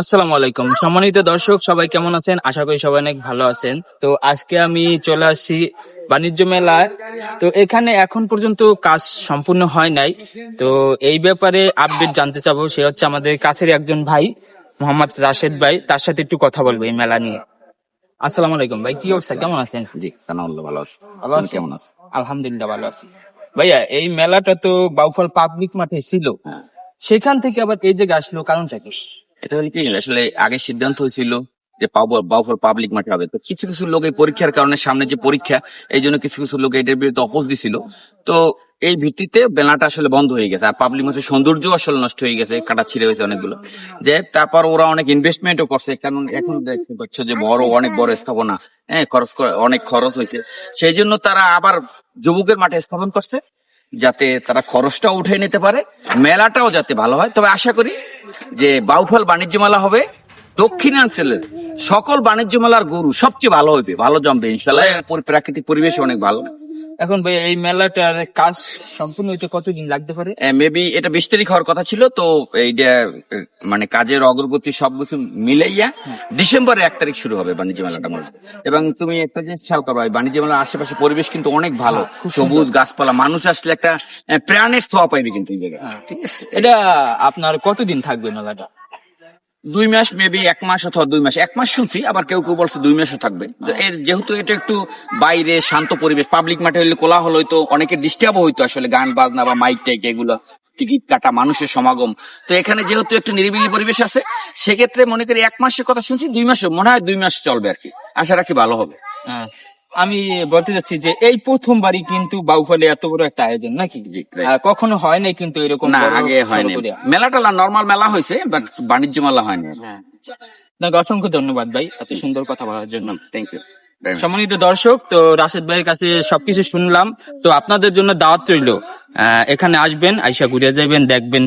আসসালামু আলাইকুম সম্মানিত দর্শক সবাই কেমন আছেন? আশা করি সবাই অনেক ভালো আছেন। তো আজকে আমি চলে আসছি বাণিজ্য মেলায় তো এখানে এখন পর্যন্ত কাজ সম্পূর্ণ হয় নাই। তো এই ব্যাপারে আপডেট জানতে চাবো সে হচ্ছে আমাদের কাছের একজন ভাই মোহাম্মদ রাশেদ ভাই। তার সাথে একটু কথা বলব এই মেলা নিয়ে। আসসালামু আলাইকুম ভাই কি অবস্থা? কেমন আছেন? জি সানাউল্লাহ ভালো আছি। ভালো আছেন? কেমন আছো আলহামদুলিল্লাহ ভালো আছি। ভাইয়া এই মেলাটা তো বাউফল পাবলিক মাঠে ছিল। হ্যাঁ। সেখান থেকে আবার এই জায়গায় আসলো কারণটা কি? এটা হলো কি? আসলে আগে সিদ্ধান্ত হয়েছিল যে বাউফল পাবলিক মাঠে হবে। তো কিছু কিছু লোক এই পরীক্ষার কারণে সামনে যে পরীক্ষা, এই জন্য কিছু কিছু লোক এটার বিরুদ্ধে অপোজ দিছিল। তো এই ভিত্তিতে আসলে বন্ধ হয়ে গেছে। আর পাবলিক সৌন্দর্য আসলে নষ্ট হয়ে গেছে, কাটা ছিঁড়ে হয়েছে অনেকগুলো। যে তারপর ওরা অনেক ইনভেস্টমেন্টও করছে, কারণ এখন দেখতে পাচ্ছ যে বড়, অনেক বড় স্থাপনা। হ্যাঁ খরচ অনেক খরচ হয়েছে। সেই জন্য তারা আবার যুবকের মাঠে স্থাপন করছে, যাতে তারা খরচটাও উঠে নিতে পারে, মেলাটাও যাতে ভালো হয়। তবে আশা করি যে বাউফল বাণিজ্য মেলা হবে, দক্ষিণাঞ্চলের সকল বাণিজ্য মেলার গরু সবচেয়ে ভালো হবে, ভালো জমবে ইনশাল্লাহ প্রাকৃতিক পরিবেশ অনেক ভালো। এখন ভাই এই মেলাটার কাজ সম্পূর্ণ হইতে কতদিন লাগতে পারে? মেবি এটা বিশ তারিখ হওয়ার কথা ছিল তো এইটা মানে কাজের অগ্রগতি সব কিছু মিলাইয়া ডিসেম্বরে এক তারিখ শুরু হবে বাণিজ্য মেলাটা মনে এবং তুমি একটা জিনিস খেয়াল করো বাণিজ্য মেলার আশেপাশে পরিবেশ কিন্তু অনেক ভালো। সবুজ গাছপালা মানুষ আসলে একটা প্রাণের ছোঁয়া পাইবে কিন্তু এই জায়গায়। ঠিক আছে। এটা আপনার কতদিন থাকবে মেলাটা? দুই মাস মেবি এক মাস অথবা দুই মাস। এক মাস শুনছি, আবার কেউ কেউ বলছে দুই মাসও থাকবে। এর যেহেতু এটা একটু বাইরে শান্ত পরিবেশ পাবলিক মাঠে হলে কোলা হলো তো অনেকে ডিস্টার্ব হইতো আসলে গান, বাজনা বা মাইক টাইক এগুলো। টিকিট কাটা, মানুষের সমাগম। তো এখানে যেহেতু একটু নিরিবিলি পরিবেশ আছে, সেক্ষেত্রে মনে করি এক মাসের কথা শুনছি, দুই মাসে মনে হয় দুই মাস চলবে আর কি। আশা রাখি ভালো হবে। হ্যাঁ। আমি বলতে চাচ্ছি যে এই প্রথমবারই কিন্তু বাউফলে এত বড় একটা আয়োজন নাকি? কখনো হয় নাই কিন্তু এরকম না আগে হয়নি। মেলাটা নর্মাল মেলা হয়েছে বাট বাণিজ্য মেলা হয়নি হ্যাঁ। আপনাকে অসংখ্য ধন্যবাদ ভাই এত সুন্দর কথা বলার জন্য। থ্যাংক ইউ সম্মানিত দর্শক তো রাশেদ ভাইয়ের কাছে সবকিছু শুনলাম তো আপনাদের জন্য দাওয়াত রইল। এখানে আসবেন আইসা ঘুরে যাবেন দেখবেন